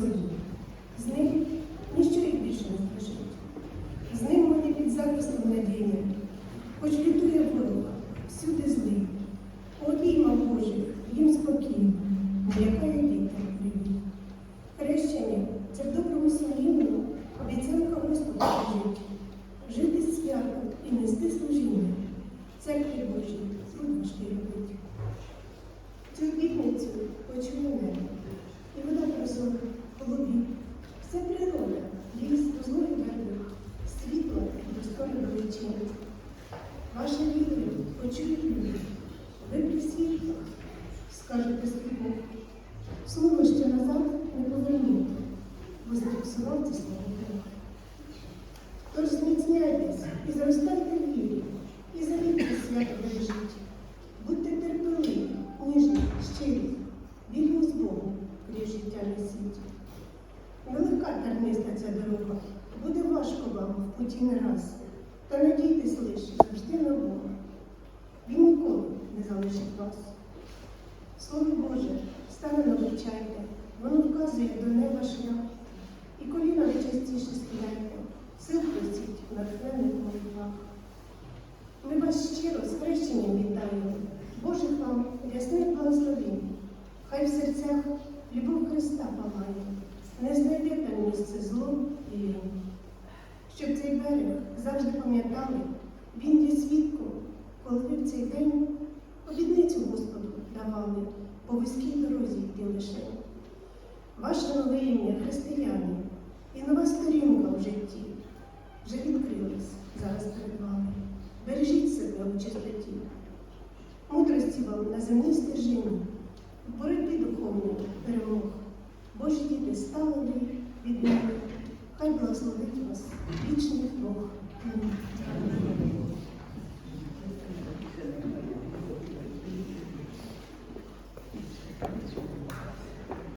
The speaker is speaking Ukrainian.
свої. З них ніщо їх більше не спішить. З ним вони під захистом надійне, хоч літує ворога, всюди злий. Слово ще назад не повернути, бо зафіксував це слово Бог. Тож зміцняйтесь і зростайте в вірі, і завітьте свято бережіть. Будьте терпеливі, ніжні, щирі, вільні з Богом крізь життя несіть. Нелегка терниста ця дорога, буде важко вам в путі не раз, та надійтесь лише завжди на Бога. Він ніколи не залишить вас. Слово Боже, стане навчайте, воно вказує до неба шлях, і коліна ви частіше схиляйте, сил просіть в натхненних молитвах. Ми вас щиро з хрещенням вітаємо, Божих вам ясних благословень. Хай в серцях любов Христа палає, не знайде там місце зло і лінь. Щоб цей берег завжди пам'ятали, він є свідком, коли ви в цей день обідницю Господу давали по вузькій дорозі йти лише. Ваше нове ім'я християни і нова сторінка в житті вже відкрилась зараз перед вами. Бережіть себе у чистоті, мудрості вам на земній стежині, в боротьбі духовної перемог. Божі діти стали від мене, хай благословить вас вічний Бог. Амінь.